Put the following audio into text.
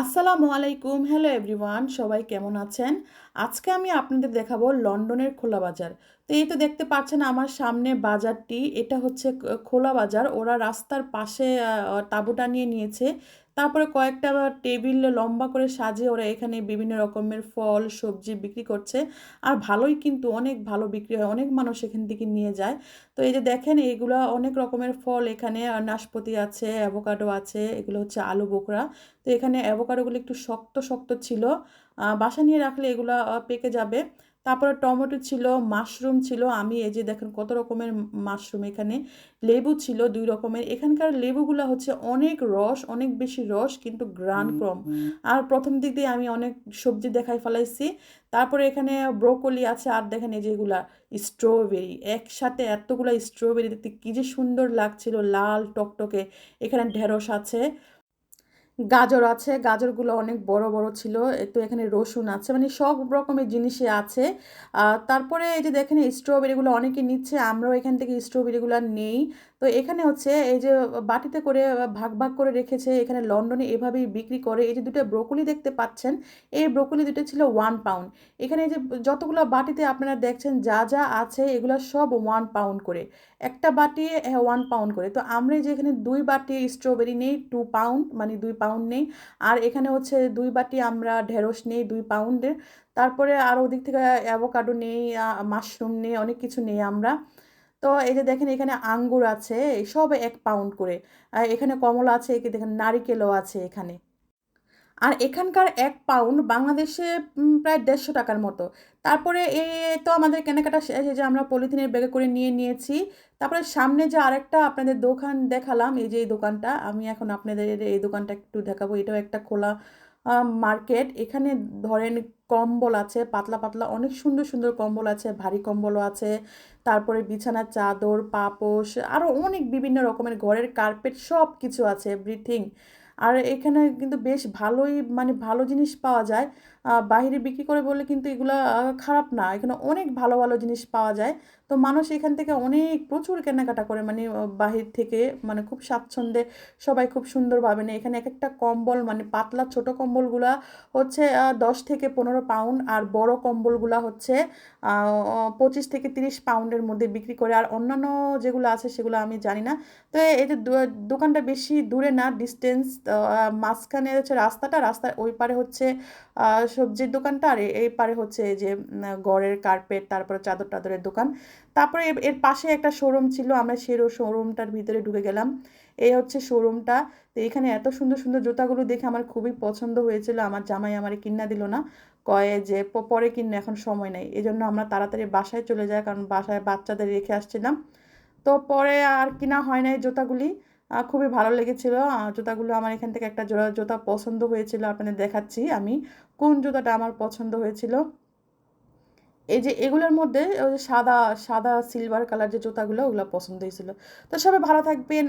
আসসালামু আলাইকুম, hello everyone, সবাই কেমন আছেন? আজকে আমি আপনাদের দেখাবো লন্ডনের খোলা বাজার। তো এই তো দেখতে পাচ্ছেন আমার সামনে বাজারটি, এটা হচ্ছে খোলা বাজার। ওরা রাস্তার পাশে তাঁবুটা নিয়ে নিয়েছে। তারপরে কয়েকটা টেবিল লম্বা করে সাজিয়ে ওরা এখানে বিভিন্ন রকমের ফল, সবজি বিক্রি করছে। আর ভালোই কিন্তু, অনেক ভালো বিক্রি হয়। অনেক মানুষ এখান থেকে নিয়ে যায়। তো এই যে দেখেন এইগুলো অনেক রকমের ফল এখানে নাশপাতি আছে, অ্যাভোকাডো আছে, এগুলো হচ্ছে আলু বোকরা। তো এখানে অ্যাভোকাডোগুলো একটু শক্ত শক্ত ছিল। বাসা নিয়ে রাখলে এগুলো পেকে যাবে। তারপরে টমেটো ছিল মাশরুম ছিল। আমি এই যে দেখেন কত রকমের মাশরুম এখানে। লেবু ছিল দুই রকমের। এখানকার লেবুগুলো হচ্ছে অনেক রস অনেক বেশি রস কিন্তু গ্রান কম। আর প্রথম দিক দিয়ে আমি অনেক সবজি দেখাই ফেলাইছি। তারপরে এখানে ব্রোকলি আছে আর দেখেন এই যেগুলা স্ট্রবেরি। একসাথে এতগুলা স্ট্রবেরি দেখতে কী যে সুন্দর লাগছিল লাল টকটকে। এখানে ঢেঁড়স আছে। গাজর আছে, গাজরগুলো অনেক বড় বড় ছিল তো এখানে রসুন আছে মানে সব রকমের জিনিসই আছে। তারপরে এই যে দেখেন স্ট্রবেরিগুলো অনেকে নিচ্ছে, আমরাও এখান থেকে স্ট্রবেরিগুলো নেই। তো এখানে হচ্ছে এই যে বাটিতে করে ভাগ ভাগ করে রেখেছে, এখানে লন্ডনে এভাবেই বিক্রি করে, এই যে দুটো ব্রোকলি দেখতে পাচ্ছেন, এই ব্রোকলি দুটো ছিল ওয়ান পাউন্ড এখানে এই যে যতগুলো বাটিতে আপনারা দেখছেন, যা যা আছে, এগুলো সব ওয়ান পাউন্ড করে। একটা বাটি ওয়ান পাউন্ড করে। তো আমরা যে এখানে দুই বাটি স্ট্রবেরি নেই টু পাউন্ড মানে দুই পাউন্ড নেই। আর এখানে হচ্ছে দুই বাটি আমরা ঢেঁড়স নেই, দুই পাউন্ডের তারপরে আর ওদিক থেকে অ্যাভোকাডো নেই মাশরুম নেই, অনেক কিছু নেই আমরা। তো এই যে দেখেন এখানে আঙ্গুর আছে সব এক পাউন্ড করে। আর এখানে কমলা আছে দেখেন নারিকেলও আছে এখানে। আর এখানকার এক পাউন্ড বাংলাদেশে প্রায় দেড়শো টাকার মতো। তারপরে এ তো আমাদের কেনাকাটা শেষ যে আমরা পলিথিনের ব্যাগে করে নিয়ে নিয়েছি। তারপরে সামনে যে আরেকটা আপনাদের দোকান দেখালাম, এই যে এই দোকানটা, আমি এখন আপনাদের এই দোকানটা একটু দেখাবো। এটাও একটা খোলা মার্কেট এখানে ধরেন কম্বল আছে, পাতলা পাতলা অনেক সুন্দর সুন্দর কম্বল আছে, ভারী কম্বলও আছে। তারপরে বিছানার চাদর, পাপোশ আরও অনেক বিভিন্ন রকমের ঘরের কার্পেট সব কিছু আছে এভরিথিং আর এখানে কিন্তু বেশ ভালোই মানে ভালো জিনিস পাওয়া যায়। বাইরে বিক্রি করে বললে কিন্তু এগুলা খারাপ না। এখানে অনেক ভালো ভালো জিনিস পাওয়া যায়। তো মানুষ এখান থেকে অনেক প্রচুর কেনাকাটা করে মানে বাহির থেকে মানে খুব স্বাচ্ছন্দ্যে সবাই খুব সুন্দরভাবে নেয়। এখানে এক একটা কম্বল মানে পাতলা ছোট কম্বলগুলা হচ্ছে দশ থেকে পনেরো পাউন্ড আর বড় কম্বলগুলা হচ্ছে পঁচিশ থেকে তিরিশ পাউন্ডের মধ্যে বিক্রি করে। আর অন্যান্য যেগুলো আছে সেগুলো আমি জানি না। তো এই যে দোকানটা বেশি দূরে না ডিস্টেন্স মাঝখানে হচ্ছে রাস্তাটা, রাস্তার ওই পারে হচ্ছে সবজির দোকানটা আর এই পারে হচ্ছে যে ঘরের কার্পেট তারপরে চাদর টাদরের দোকান। তারপরে এর পাশে একটা শোরুম ছিল, আমরা সেই শোরুমটার ভিতরে ঢুকে গেলাম। এই হচ্ছে শোরুমটা তো এখানে এত সুন্দর সুন্দর জুতাগুলো দেখে আমার খুবই পছন্দ হয়েছিল। আমার জামাই আমার কিনা দিল না। কয়ে যে পরে কিনে এখন সময় নেই। এই জন্য আমরা তাড়াতাড়ি বাসায় চলে যাই, কারণ বাসায় বাচ্চাদের রেখে আসছিলাম। তো পরে আর কিনা হয় নাই জুতাগুলি। খুবই ভালো লেগেছিল। জুতাগুলো আমার এখান থেকে একটা জোড়া জুতা পছন্দ হয়েছিল, আপনাদের দেখাচ্ছি আমি কোন জুতাটা আমার পছন্দ হয়েছিল। এই যে এগুলোর মধ্যে, ওই যে সাদা সাদা সিলভার কালার যে জুতাগুলো, ওগুলো পছন্দ হয়েছিল। তো সবাই ভালো থাকবেন।